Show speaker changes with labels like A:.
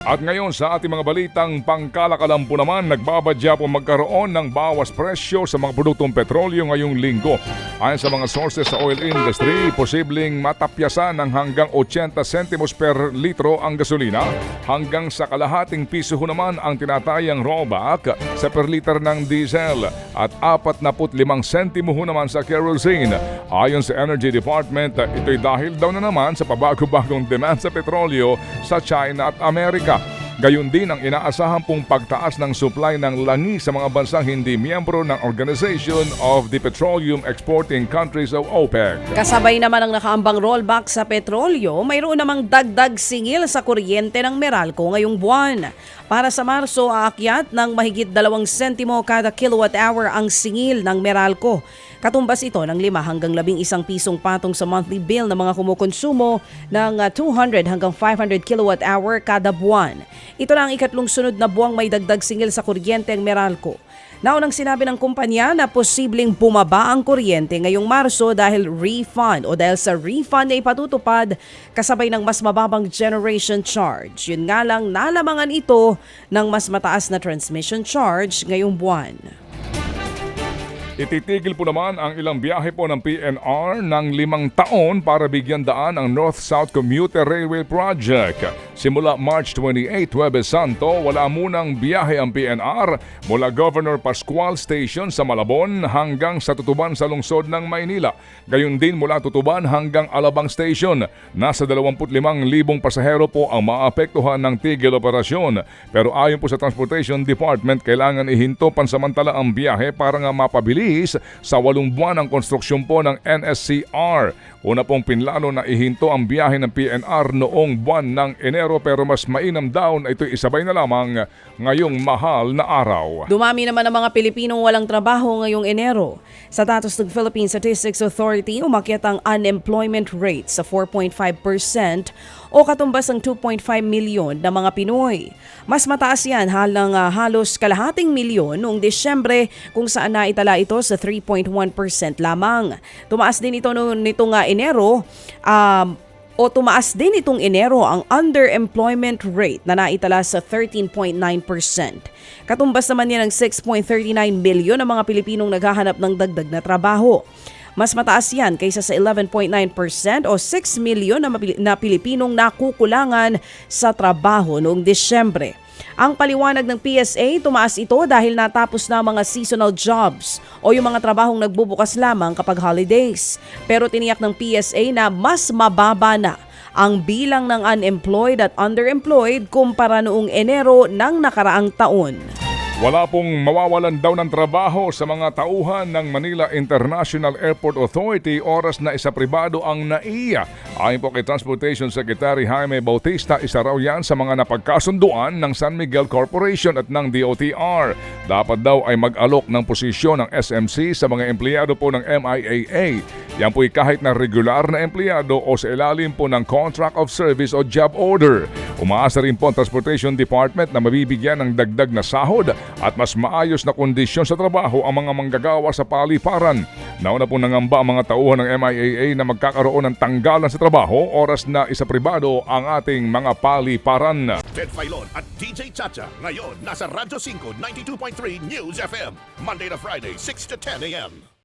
A: At ngayon sa ating mga balitang pangkalakalan po naman, nagbabadya po magkaroon ng bawas presyo sa mga produktong petrolyo ngayong linggo. Ayon sa mga sources sa oil industry, posibleng matapyasan ng hanggang 80 centimos per litro ang gasolina hanggang sa kalahating piso naman ang tinatayang rollback sa per liter ng diesel at 45 sentimo naman sa kerosene. Ayon sa Energy Department, ito'y dahil daw na naman sa pabago-bagong demand sa petrolyo sa China at Amerika. Gayon din ang inaasahan pong pagtaas ng supply ng langi sa mga bansang hindi miyembro ng Organization of the Petroleum Exporting Countries o OPEC.
B: Kasabay naman ang nakaambang rollback sa petrolyo, mayroon namang dagdag singil sa kuryente ng Meralco ngayong buwan. Para sa Marso, aakyat ng mahigit 2 sentimo kada kilowatt hour ang singil ng Meralco. Katumbas ito ng 5 hanggang 11 pisong patong sa monthly bill ng mga kumukonsumo ng ah, 200 hanggang 500 kilowatt hour kada buwan. Ito na ang ikatlong sunod na buwang may dagdag singil sa kuryente ang Meralco. Naunang sinabi ng kumpanya na posibleng bumaba ang kuryente ngayong Marso dahil refund o dahil sa refund ay patutupad kasabay ng mas mababang generation charge. Yun nga lang nalamangan ito ng mas mataas na transmission charge ngayong buwan.
A: Ititigil po naman ang ilang biyahe po ng PNR ng limang taon para bigyan daan ang North-South Commuter Railway Project. Simula March 28, Huwebes Santo, wala munang biyahe ang PNR mula Governor Pascual Station sa Malabon hanggang sa Tutuban sa lungsod ng Maynila. Gayun din mula Tutuban hanggang Alabang Station. Nasa 25,000 pasahero po ang maapektuhan ng tigil operasyon. Pero ayon po sa Transportation Department, kailangan ihinto pansamantala ang biyahe para nga mapabilis sa walong buwan ng konstruksyon po ng NSCR. Una pong pinlano na ihinto ang biyahe ng PNR noong buwan ng Enero pero mas mainam daw na ito isabay na lamang ngayong mahal na araw.
B: Dumami naman ang mga Pilipinong walang trabaho ngayong Enero. Sa datos ng Philippine Statistics Authority, umakyat ang unemployment rate sa 4.5% o katumbas ng 2.5 milyon na mga Pinoy. Mas mataas yan halang ah, halos kalahating milyon noong Desyembre kung saan naitala ito sa 3.1% lamang. Tumaas din ito noong nitong ah, Enero um, o tumaas din itong Enero ang underemployment rate na naitala sa 13.9%. Katumbas naman yan ng 6.39 milyon ng mga Pilipinong naghahanap ng dagdag na trabaho. Mas mataas yan kaysa sa 11.9% o 6 milyon na, Pilipinong nakukulangan sa trabaho noong Disyembre. Ang paliwanag ng PSA, tumaas ito dahil natapos na mga seasonal jobs o yung mga trabahong nagbubukas lamang kapag holidays. Pero tiniyak ng PSA na mas mababa na ang bilang ng unemployed at underemployed kumpara noong Enero ng nakaraang taon.
A: Wala pong mawawalan daw ng trabaho sa mga tauhan ng Manila International Airport Authority oras na isa pribado ang naiya. Ayon po kay Transportation Secretary Jaime Bautista, isa raw yan sa mga napagkasunduan ng San Miguel Corporation at ng DOTR. Dapat daw ay mag-alok ng posisyon ng SMC sa mga empleyado po ng MIAA. Yan po'y kahit na regular na empleyado o sa ilalim po ng Contract of Service o Job Order. Umaasa rin po ang Transportation Department na mabibigyan ng dagdag na sahod at mas maayos na kondisyon sa trabaho ang mga manggagawa sa paliparan. Nauna po nangamba ang mga tauhan ng MIAA na magkakaroon ng tanggalan sa trabaho oras na isa pribado ang ating mga paliparan.
C: Ted Filon at DJ Chacha. Ngayon, nasa Radyo 5, 92.3 News FM. Monday to Friday, 6 to 10 a.m.